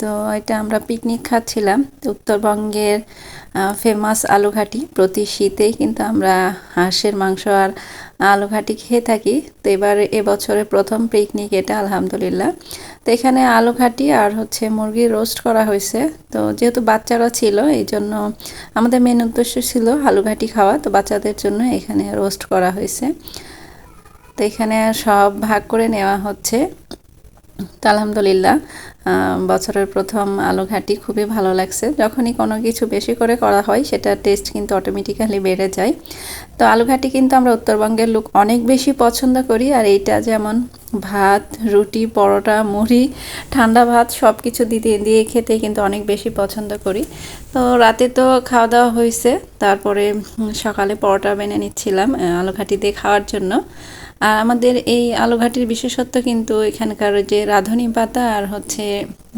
তো এটা আমরা পিকনিক খাচ্ছিলাম। উত্তরবঙ্গের ফেমাস আলুঘাটি। প্রতি শীতেই কিন্তু আমরা হাঁসের মাংস আর আলুঘাটি খেয়ে থাকি। তো এবার এবছরের প্রথম পিকনিক এটা, আলহামদুলিল্লাহ। তো এখানে আলুঘাটি আর হচ্ছে মুরগি রোস্ট করা হয়েছে। তো যেহেতু বাচ্চারা ছিল, এই জন্য আমাদের মেন উদ্দেশ্য ছিল আলুঘাটি খাওয়া। তো বাচ্চাদের জন্য এখানে রোস্ট করা হয়েছে। তো এখানে সব ভাগ করে নেওয়া হচ্ছে। তো আলহামদুলিল্লাহ বছরের প্রথম আলু ঘাটি খুবই ভালো লাগছে। যখনই কোনো কিছু বেশি করে করা হয় সেটা টেস্ট কিন্তু অটোমেটিক্যালি বেড়ে যায়। তো আলু ঘাটি কিন্তু আমরা উত্তরবঙ্গের লোক অনেক বেশি পছন্দ করি আর এইটা যেমন ভাত রুটি পরোটা মুড়ি ঠান্ডা ভাত সব কিছু দিতে দিয়ে খেতে কিন্তু অনেক বেশি পছন্দ করি। তো রাতে তো খাওয়া দাওয়া হয়েছে তারপরে সকালে পরোটা বেনে নিচ্ছিলাম আহ, আলু ঘাটি দিয়ে খাওয়ার জন্য। আর আমাদের এই আলুঘাটির বিশেষত্ব কিন্তু এখানকার যে রাঁধুনি পাতা আর হচ্ছে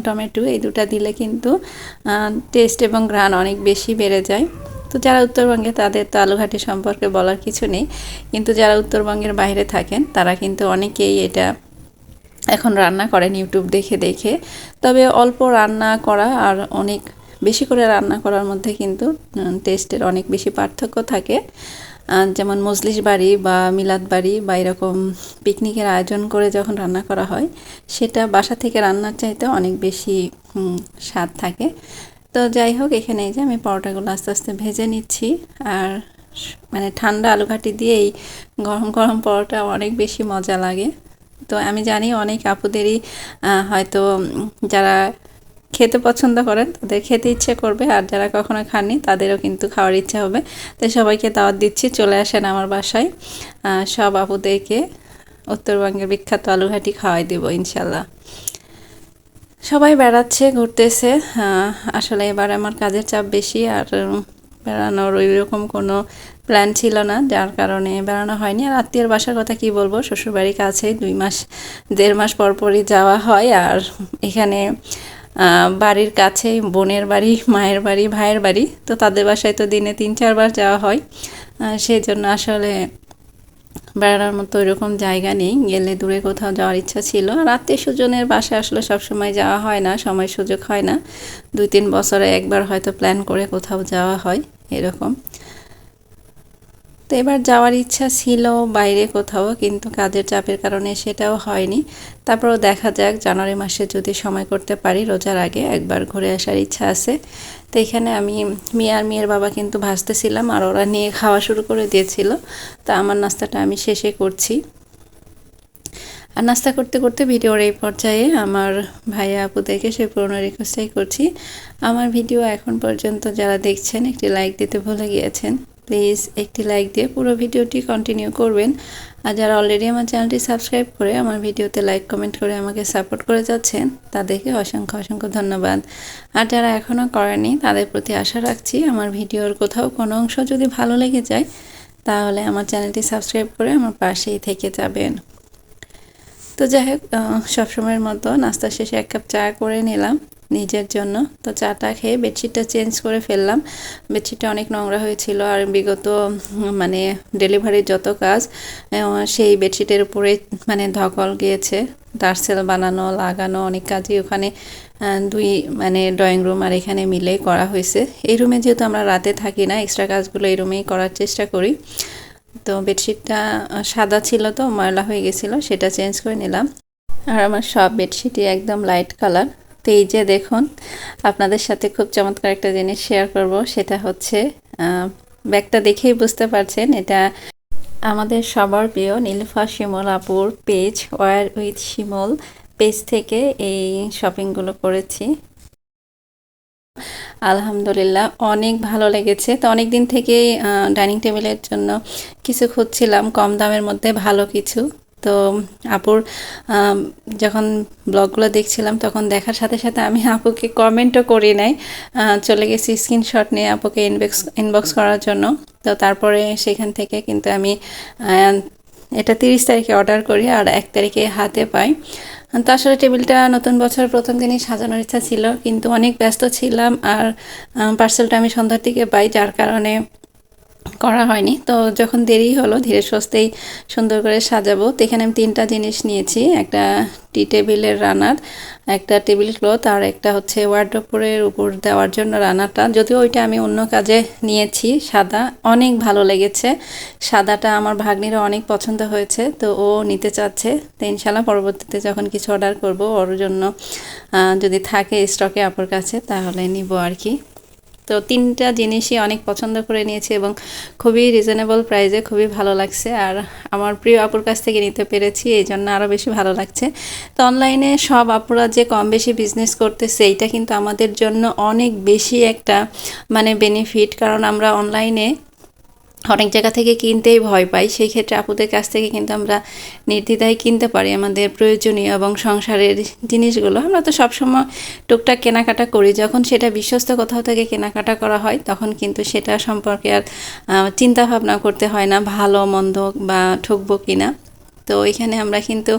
টমেটো, এই দুটো দিলে কিন্তু টেস্ট এবং ঘ্রাণ অনেক বেশি বেড়ে যায়। তো যারা উত্তরবঙ্গে, তাদের তো আলুঘাটি সম্পর্কে বলার কিছু নেই। কিন্তু যারা উত্তরবঙ্গের বাইরে থাকেন, তারা কিন্তু অনেকেই এটা এখন রান্না করেন ইউটিউব দেখে দেখে। তবে অল্প রান্না করা আর অনেক, বেশি করে রান্না করার মধ্যে কিন্তু টেস্টের অনেক বেশি পার্থক্য থাকে। যেমন মজলিস বাড়ি বা মিলাদ বাড়ি বা এরকম পিকনিকের আয়োজন করে যখন রান্না করা হয়, সেটা বাসা থেকে রান্নার চাইতে অনেক বেশি স্বাদ থাকে। তো যাই হোক, এখানে এই যে আমি পরোটাগুলো আস্তে আস্তে ভেজে নিচ্ছি। আর মানে ঠান্ডা আলুঘাটি দিয়েই গরম গরম পরোটা অনেক বেশি মজা লাগে। তো আমি জানি অনেক আপুদেরই হয়তো যারা খেতে পছন্দ করেন, তাদের খেতে ইচ্ছে করবে, আর যারা কখনো খাননি, তাদেরও কিন্তু খাওয়ার ইচ্ছা হবে। তাই সবাইকে দাওয়াত দিচ্ছি, চলে আসেন আমার বাসায়। সব আপুদেরকে উত্তরবঙ্গের বিখ্যাত আলুঘাটি খাওয়াই দেব ইনশাল্লাহ সবাই বেড়াচ্ছে, ঘুরতেছে। আসলে এবার আমার কাজের চাপ বেশি, আর বেড়ানোর ওই রকম কোনো প্ল্যান ছিল না, যার কারণে বেড়ানো হয়নি। আর আত্মীয়ের বাসার কথা কি বলব, শ্বশুরবাড়ির কাছেই দুই মাস, দেড় মাস পরপরই যাওয়া হয়, আর এখানে বাড়ির কাছে বোনের বাড়ি, মায়ের বাড়ি, ভাইয়ের বাড়ি। তো তাদের বাসায় তো দিনে তিন, চারবার যাওয়া হয়। সেই জন্য আসলে বেড়ানোর মতো ওইরকম জায়গা নেই। গেলে দূরে কোথাও যাওয়ার ইচ্ছা ছিল। আর আত্মীয় স্বজনের বাসায় আসলে সবসময় যাওয়া হয় না সময় সুযোগ হয় না। দুই, তিন বছরে একবার হয়তো প্ল্যান করে কোথাও যাওয়া হয়, এরকম। তো এবার যাওয়ার ইচ্ছা ছিল বাইরে কোথাও, কিন্তু কাজের চাপের কারণে সেটাও হয়নি। তারপরেও দেখা যাক, জানুয়ারি মাসে যদি সময় করতে পারি রোজার আগে একবার ঘুরে আসার ইচ্ছা আছে। তো এখানে আমি মেয়ে আর মেয়ের বাবা কিন্তু ভাসতেছিলাম আর ওরা নিয়ে খাওয়া শুরু করে দিয়েছিল। তা আমার নাস্তাটা আমি শেষে করছি। আর নাস্তা করতে করতে ভিডিওর এই পর্যায়ে আমার ভাইয়া আপুদেরকে সে পুরনো রিকোয়েস্টাই করছি। আমার ভিডিও এখন পর্যন্ত যারা দেখছেন, একটি লাইক দিতে ভুলে গিয়েছেন। প্লিজ একটি লাইক দিয়ে পুরো ভিডিওটি কন্টিনিউ করবেন। আর যারা অলরেডি আমার চ্যানেলটি সাবস্ক্রাইব করে আমার ভিডিওতে লাইক কমেন্ট করে আমাকে সাপোর্ট করে যাচ্ছেন, তাদেরকে অসংখ্য অসংখ্য ধন্যবাদ। আর যারা এখনও করেনি তাদের প্রতি আশা রাখছি আমার ভিডিওর কোথাও কোনো অংশ যদি ভালো লেগে যায়, তাহলে আমার চ্যানেলটি সাবস্ক্রাইব করে আমার পাশেই থেকে যাবেন। তো যাই হোক সবসময়ের মতো নাস্তা শেষে এক কাপ চা করে নিলাম। নিজের জন্য। তো চাটা খেয়ে বেডশিটটা চেঞ্জ করে ফেললাম। বেডশিটটা অনেক নোংরা হয়েছিল আর বিগত মানে ডেলিভারির যত কাজ সেই বেডশিটের উপরে মানে ধকল গিয়েছে। টার্সেল বানানো, লাগানো, অনেক কাজই ওখানে দুই মানে ড্রয়িং রুম আর এখানে মিলে করা হয়েছে। এই রুমে যেহেতু আমরা রাতে থাকি না, এক্সট্রা কাজগুলো এই রুমেই করার চেষ্টা করি। তো বেডশিটটা সাদা ছিল তো, ময়লা হয়ে গেছিল, সেটা চেঞ্জ করে নিলাম। আর আমার সব বেডশিটই একদম লাইট কালার। তো এই যে দেখুন, আপনাদের সাথে খুব চমৎকার একটা জিনিস শেয়ার করব, সেটা হচ্ছে ব্যাগটা দেখেই বুঝতে পারছেন, এটা আমাদের সবার প্রিয় নীলফা শিমল আপুর page wear with Shimol page থেকে এই শপিংগুলো করেছি। আলহামদুলিল্লাহ, অনেক ভালো লেগেছে। তো অনেক দিন থেকেই ডাইনিং টেবিলের জন্য কিছু খুঁজছিলাম, কম দামের মধ্যে ভালো কিছু। তো আপুর যখন ব্লগগুলো দেখছিলাম, তখন দেখার সাথে সাথে আমি আপুকে কমেন্টও করি নাই। চলে গেছি স্ক্রিনশট নিয়ে আপুকে ইনবক্স ইনবক্স করার জন্য। তো তারপরে সেখান থেকে কিন্তু আমি এটা তিরিশ তারিখে অর্ডার করি আর এক তারিখে হাতে পাই। তো আসলে টেবিলটা নতুন বছর প্রথম দিনই সাজানোর ইচ্ছা ছিল, কিন্তু অনেক ব্যস্ত ছিলাম আর পার্সেলটা আমি সন্ধ্যার দিকে পাই, যার কারণে করা হয়নি। তো যখন দেরি হলো, ধীরে সুস্থেই সুন্দর করে সাজাবো। তো এখানে আমি তিনটা জিনিস নিয়েছি। একটা টি টেবিলের রানার একটা টেবিল ক্লথ, আর একটা হচ্ছে ওয়ার্ড্রোপের উপর দেওয়ার জন্য রানারটা যদিও ওইটা আমি অন্য কাজে নিয়েছি। সাদা অনেক ভালো লেগেছে। সাদাটা আমার ভাগ্নিরও অনেক পছন্দ হয়েছে, তো ও নিতে চাচ্ছে। তো ইনশাল্লাহ পরবর্তীতে যখন কিছু অর্ডার করব, ওর জন্য যদি থাকে স্টকে আপুর কাছে, তাহলে নিব আর কি। তো তিনটা জিনিসই অনেক পছন্দ করে নিয়েছি এবং খুবই রিজনেবল প্রাইসে খুবই ভালো লাগছে। আর আমার প্রিয় আপুর কাছ থেকে নিতে পেরেছি, এই জন্য আরও বেশি ভালো লাগছে। তো অনলাইনে সব আপুরা যে কম বেশি বিজনেস করতেছে, এইটা কিন্তু আমাদের জন্য অনেক বেশি একটা মানে বেনিফিট কারণ আমরা অনলাইনে অনেক জায়গা থেকে কিনতেই ভয় পাই। সেই ক্ষেত্রে আপুদের কাছ থেকে কিন্তু আমরা নির্দ্বিধায় কিনতে পারি আমাদের প্রয়োজনীয় এবং সংসারের জিনিসগুলো। আমরা তো সবসময় টুকটাক কেনাকাটা করি। যখন সেটা বিশ্বস্ত কোথাও থেকে কেনাকাটা করা হয়, তখন কিন্তু সেটা সম্পর্কে আর চিন্তাভাবনা চিন্তা ভাবনা করতে হয় না, ভালো, মন্দ বা ঠকবো কিনা। তো এখানে আমরা কিন্তু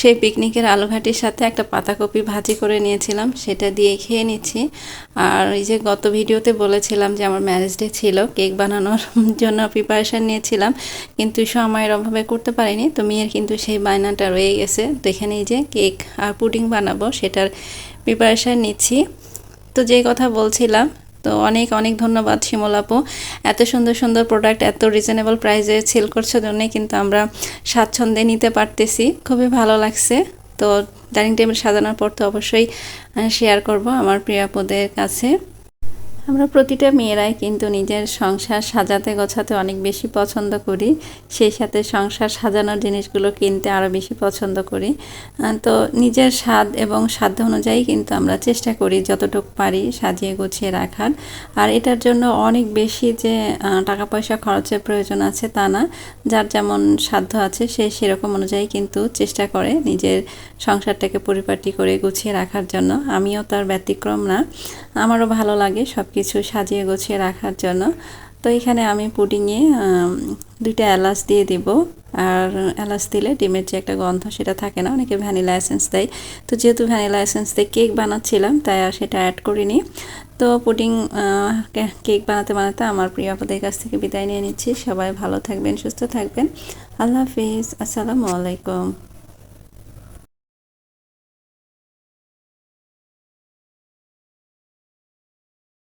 সেই পিকনিকের আলুঘাটির সাথে একটা পাতাকপি ভাজি করে নিয়েছিলাম, সেটা দিয়ে খেয়ে নিচ্ছি। আর এই যে গত ভিডিওতে বলেছিলাম যে আমার ম্যারেজ ডে ছিল, কেক বানানোর জন্য প্রিপারেশান নিয়েছিলাম, কিন্তু সময়ের অভাবে করতে পারিনি, তো মেয়ের কিন্তু সেই বায়নাটা রয়ে গেছে। তো এখানে এই যে কেক আর পুডিং বানাবো, সেটার প্রিপারেশান নিচ্ছি। তো যে কথা বলছিলাম তো অনেক অনেক ধন্যবাদ শিমল আপু। এত সুন্দর সুন্দর প্রোডাক্ট এত রিজনেবল প্রাইসে সেল করছে জন্যে কিন্তু আমরা স্বাচ্ছন্দ্যে নিতে পারতেছি। খুবই ভালো লাগছে। তো ডাইনিং টেবিল সাজানোর পর তো অবশ্যই শেয়ার করব আমার প্রিয় আপুদের কাছে। আমরা প্রতিটা মেয়েরাই কিন্তু নিজের সংসার সাজাতে, গোছাতে অনেক বেশি পছন্দ করি। সেই সাথে সংসার সাজানোর জিনিসগুলো কিনতে আরও বেশি পছন্দ করি। তো নিজের স্বাদ এবং সাধ্য অনুযায়ী কিন্তু আমরা চেষ্টা করি যতটুকু পারি সাজিয়ে গুছিয়ে রাখার। আর এটার জন্য অনেক বেশি যে টাকা পয়সা খরচের প্রয়োজন আছে তা না। যার যেমন সাধ্য আছে সে সেরকম অনুযায়ী কিন্তু চেষ্টা করে নিজের সংসারটাকে পরিপাটি করে গুছিয়ে রাখার জন্য। আমিও তার ব্যতিক্রম না। আমারও ভালো লাগে সব কিছু সাজিয়ে গুছিয়ে রাখার জন্য। তো এখানে আমি পুডিংয়ে দুইটা এলাচ দিয়ে দিব। আর এলাচ দিলে ডিমের যে একটা গন্ধ সেটা থাকে না, অনেকে ভ্যানিলা এসেন্স দেয়। তো যেহেতু ভ্যানিলা এসেন্স দিয়ে কেক বানাচ্ছিলাম, তাই আর সেটা অ্যাড করিনি। তো পুডিং কেক বানাতে বানাতে আমার প্রিয় আপনাদের কাছ থেকে বিদায় নিয়ে নিচ্ছি। সবাই ভালো থাকবেন, সুস্থ থাকবেন। আল্লাহ হাফিজ, আসসালামু আলাইকুম।